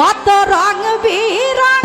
কত রং বিরং